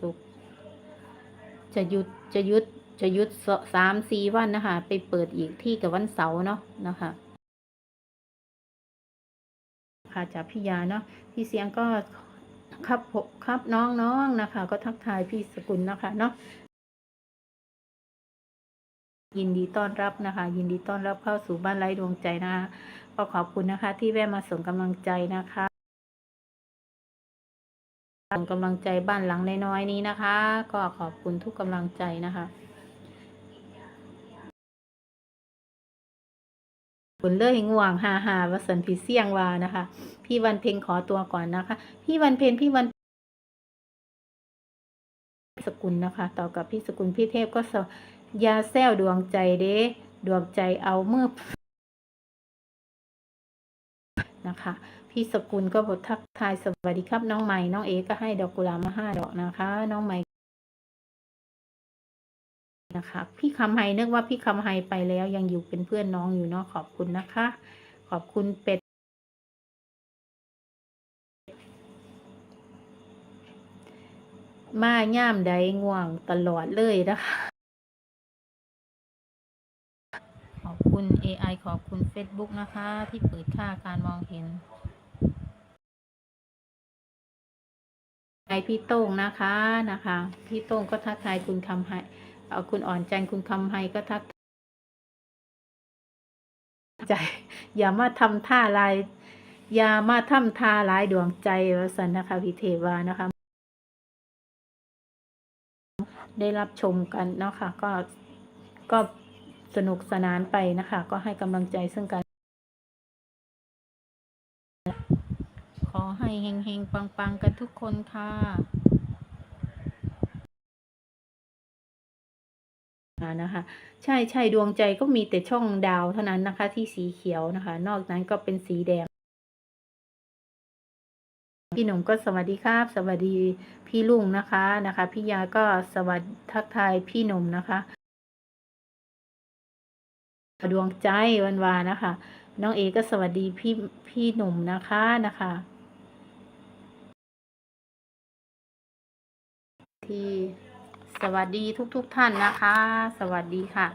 ศุกร์จะหยุดจะหยุดจะหยุดสามสี่วันนะคะ ไปเปิดอีกที่กับวันเสาร์เนาะนะคะค่ะจากพี่ยาเนาะพี่เสียงก็ครับครับน้องๆนะคะ ก็ทักทายพี่สกุลนะคะเนาะยินดีต้อนรับนะคะ ยินดีต้อนรับเข้าสู่บ้านไร้ดวงใจนะคะก็ขอบคุณนะคะ ที่แวะมาส่งกำลังใจนะคะ ส่งกำลังใจบ้านหลังน้อยๆนี้นะคะ ก็ขอบคุณทุกกำลังใจนะคะ ผลเลยง่วงหาหาวสันพี่เสี่ยงวานะคะ พี่วันเพ็ญขอตัวก่อนนะคะ พี่วันเพ็ญพี่วันสกุลนะคะ ต่อกับพี่สกุลพี่เทพก็สยาแซวดวงใจเด้ดวงใจเอาเมื่อนะคะ พี่สกุลก็บททักทายสวัสดีครับ น้องใหม่น้องเอก็ให้ดอกกุหลาบมาห้าดอกนะคะ น้องใหม่นะคะ พี่คำไฮนึกว่าพี่คำไฮไปแล้วยังอยู่เป็นเพื่อนน้องอยู่เนาะขอบคุณนะคะ ขอบคุณเป็ดมาย่ามใดง่วงตลอดเลยนะคะ ขอบคุณ AI ขอบคุณ Facebook นะคะ ที่เปิดค่าการมองเห็น ไอพี่โต้งนะคะนะคะ พี่โต้งก็ทักทายคุณคำไฮเอาคุณอ่อนใจนคุณคำไฮก็ทักใจ อย่ามาทำท่าลาย อย่ามาทำท่าลายดวงใจวสันนะคะพิเทวานะคะ ได้รับชมกันเนาะค่ะก็ก็สนุกสนานไปนะคะ ก็ให้กำลังใจซึ่งกัน ขอ ให้เฮงๆ ปังๆ กันทุกคนค่ะนะคะใช่ใช่ดวงใจก็มีแต่ช่องดาวเท่านั้นนะคะ ที่สีเขียวนะคะ นอกนั้นก็เป็นสีแดง พี่หนุ่มก็สวัสดีครับ สวัสดีพี่ลุงนะคะนะคะ พี่ยาก็สวัสดีทักทายพี่หนุ่มนะคะดวงใจวันวานะคะ น้องเอก็สวัสดีพี่พี่หนุ่มนะคะนะคะ ทีสวัสดีทุกๆทท่านนะคะ สวัสดีค่ะ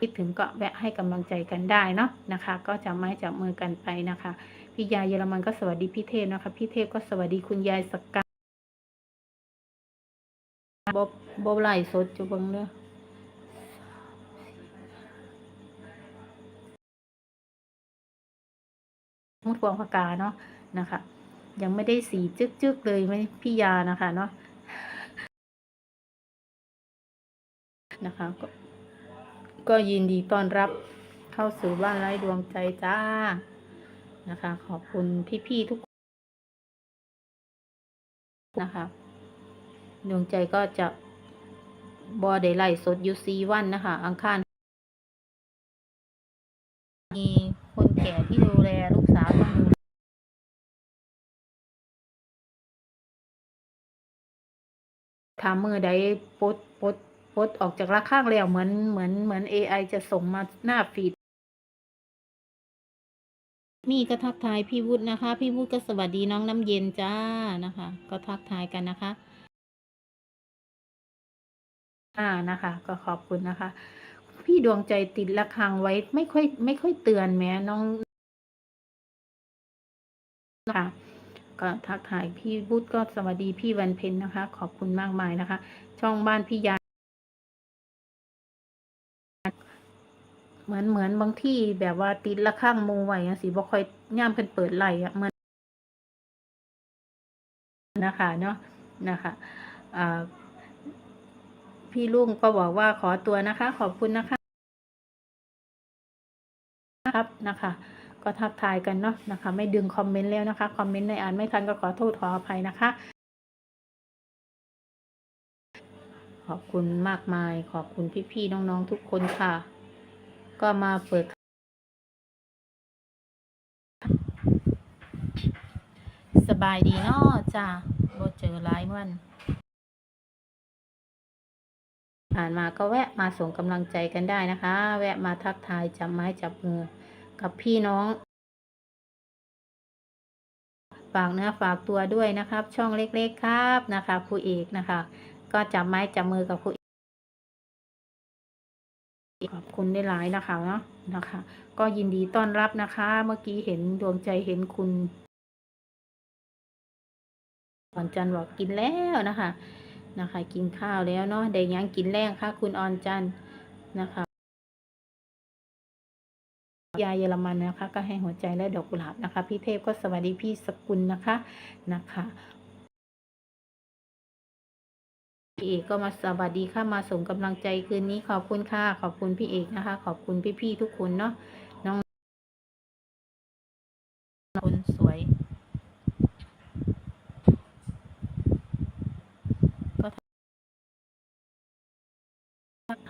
คิดถึงก็แวะให้กำลังใจกันได้เนาะนะคะ ก็จะไม้จับมือกันไปนะคะพี่ยายเยอรมันก็สวัสดีพี่เทพนะคะพี่เทพก็สวัสดีคุณยายสกาบบบบไหลสดจุบังเด้อมุดพวงปากกาเนาะนะคะ ยังไม่ได้สีจึกๆเลยไม่พี่ยานะคะเนาะนะคะก็ก็ยินดีต้อนรับเข้าสู่บ้านไร้ดวงใจจ้านะคะ ขอบคุณพี่ๆทุกคนนะคะดวงใจก็จะบอได้ไล่สดยูซีวันนะคะ อังคารมีคนแก่ที่ดูแลลูก ทำมือใดปดปดปดออกจากระข้างแล้วเหมือนเหมือนเหมือน AI จะส่งมาหน้าฟีดมีก็ทักทายพี่วุฒินะคะ พี่วุฒิก็สวัสดีน้องน้ำเย็นจ้านะคะ ก็ทักทายกันนะคะ อ่านะคะ ก็ขอบคุณนะคะ พี่ดวงใจติดระฆังไว้ไม่ค่อย ไม่ค่อยเตือนแม้น้องนะคะ ก็ทักทายพี่บุตรก็สวัสดีพี่วันเพ็ญนะคะ ขอบคุณมากมายนะคะ ช่องบ้านพี่ยาเหมือนเหมือนบางที่แบบว่าติดระฆังมูไว้สิบ่ค่อยย่ามเพิ่นเปิดไหลอะเหมือนนะคะเนาะนะคะอ่าพี่ลุงก็บอกว่าขอตัวนะคะ ขอบคุณนะคะ ครับนะคะ ก็ทักทายกันเนาะนะคะ ไม่ดึงคอมเมนต์แล้วนะคะ คอมเมนต์ในอ่านไม่ทันก็ขอโทษขออภัยนะคะ ขอบคุณมากมาย ขอบคุณพี่ๆน้องๆทุกคนค่ะ ก็มาเปิด สบายดีเนาะจ้าบ่เจอหลายวันผ่านมาก็แวะมาส่งกำลังใจกันได้นะคะ แวะมาทักทายจับไม้จับมือ กับพี่น้อง ฝากเนื้อฝากตัวด้วยนะครับ ช่องเล็กๆครับนะคะครูเอกนะคะ ก็จับไม้จับมือกับครูขอบคุณได้หลายนะคะเนาะนะคะ ก็ยินดีต้อนรับนะคะ เมื่อกี้เห็นดวงใจเห็นคุณออนจันทร์บอกกินแล้วนะคะ นะคะ กินข้าวแล้วเนาะได้ยังกินแรงค่ะ คุณออนจันทร์นะคะ ยาเยอรมันนะคะ ก็ให้หัวใจและดอกกุหลาบนะคะ พี่เทพก็สวัสดีพี่สกุลนะคะนะคะพี่เอกก็มาสวัสดีค่ะมาส่งกำลังใจคืนนี้ขอบคุณค่ะขอบคุณพี่เอกนะคะ ขอบคุณพี่ๆทุกคนเนาะน้องคนสวย ก็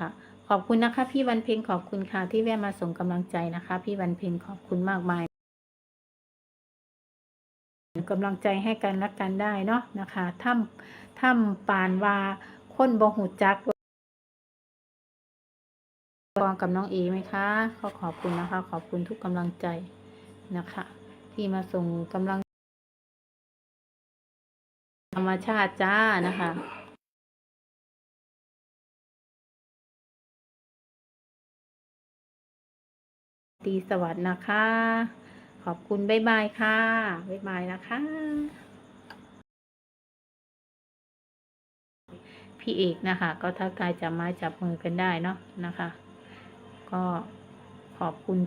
ค่ะ ขอบคุณนะคะ พี่วันเพ็ญขอบคุณค่ะที่แวะมาส่งกำลังใจนะคะ พี่วันเพ็ญขอบคุณมากมายกำลังใจให้กันและกันได้เนาะนะคะถ้ำถ้ำปานวาคนบ่หูจักกองกับน้องเอไหมคะก็ขอบคุณนะคะ ขอบคุณทุกกำลังใจนะคะ ที่มาส่งกำลัง ธรรมชาติจ้านะคะ ตีสวัสดีนะคะ ขอบคุณ บ๊ายบายค่ะ บ๊ายบายนะคะ พี่เอกนะคะ ก็ทักายจับไม้จับมือกันได้เนาะนะคะ ก็ขอบคุณ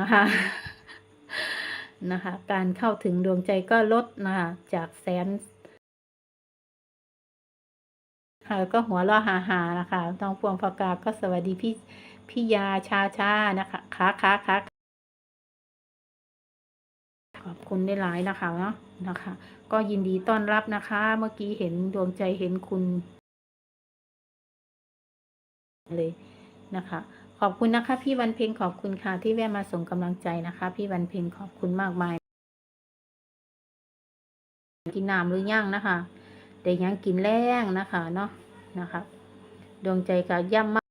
นะคะ นะคะ การเข้าถึงดวงใจก็ลดนะคะ จากแสนค่ะก็หัวเราะหาหาๆนะคะน้องพวงพากาก็สวัสดีพี่ พี่ยาชาชานะคะค้าค้าค้าขอบคุณได้หลายนะคะเนาะนะคะ ก็ยินดีต้อนรับนะคะ เมื่อกี้เห็นดวงใจเห็นคุณ เลยนะคะ ขอบคุณนะคะ พี่วันเพ็ญขอบคุณค่ะที่แวะมาส่งกำลังใจนะคะ พี่วันเพ็ญขอบคุณมากมาย กินน้ำหรือยังนะคะแต่ยังกินแรงนะคะเนาะนะคะ ดวงใจก็ย่ำมาก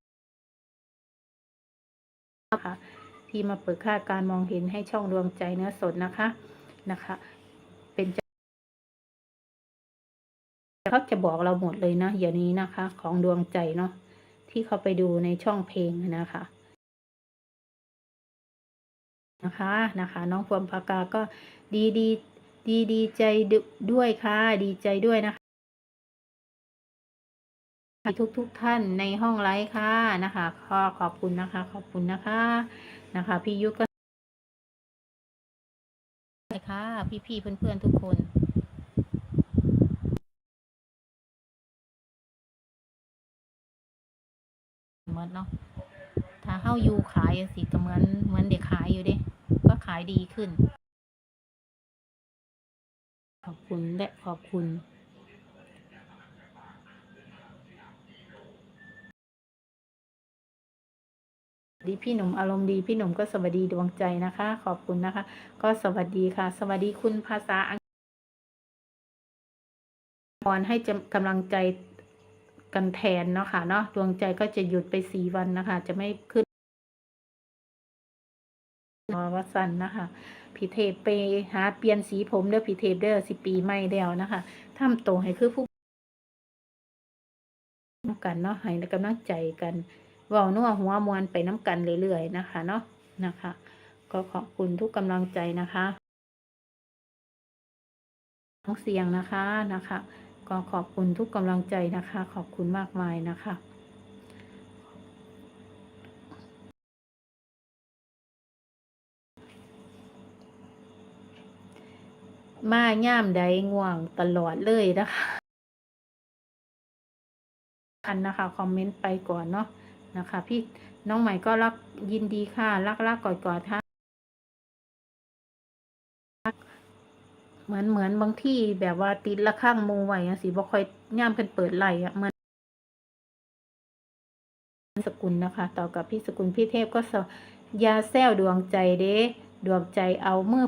ที่มาเปิดค่าการมองเห็นให้ช่องดวงใจเนื้อสดนะคะนะคะ เป็นเขาจะบอกเราหมดเลยนะอย่างนี้นะคะ ของดวงใจเนาะที่เขาไปดูในช่องเพลงนะคะนะคะนะคะ น้องพวงพากาก็ดีดีดีดีใจด้วยค่ะ ดีใจด้วยนะคะ ทุกทุกท่านในห้องไลฟ์ค่ะนะคะขอขอบคุณนะคะ ขอบคุณนะคะนะคะ พี่ยุก็ค่ะ พี่พี่ๆเพื่อนทุกคนเหมือนเนาะถ้าเข้าอยูขายสิก็เหมือนเหมือนเด็กขายอยู่เด้ก็ขายดีขึ้น ขอบคุณและขอบคุณ ดีพี่หนุ่มอารมณ์ดีพี่หนุ่มก็สวัสดีดวงใจนะคะ ขอบคุณนะคะ ก็สวัสดีค่ะ สวัสดีคุณภาษาอังกฤษให้กำลังใจกันแทนเนาะค่ะเนาะดวงใจก็จะหยุดไปสี่วันนะคะ จะไม่ขึ้นววัสันนะคะพี่เทพไปหาเปลี่ยนสีผมเด้อพี่เทพเด้อสิปีใหม่แล้วนะคะทำโตวให้คือผู้น้ำกันเนาะให้กำลังใจกัน ว้านัวหัวมวนไปน้ำกันเรื่อยๆนะคะเนาะนะคะ ก็ขอบคุณทุกกำลังใจนะคะทั้งเสียงนะคะนะคะ ก็ขอบคุณทุกกำลังใจนะคะ ขอบคุณมากมายนะคะมาย่ามใดง่วงตลอดเลยนะคะ อันนะคะ คอมเมนต์ไปก่อนเนาะ นะคะ พี่น้องใหม่ก็รักยินดีค่ะ รักรักกอดกอดท่าเหมือนเหมือนบางที่แบบว่าติดละข้างมูไว้อะสิบ่ค่อยย่ามเพิ่นเปิดไหลอะเหมือนสกุลนะคะ ต่อกับพี่สกุลพี่เทพก็สยาแซวดวงใจเด้ดวงใจเอาเมื่อ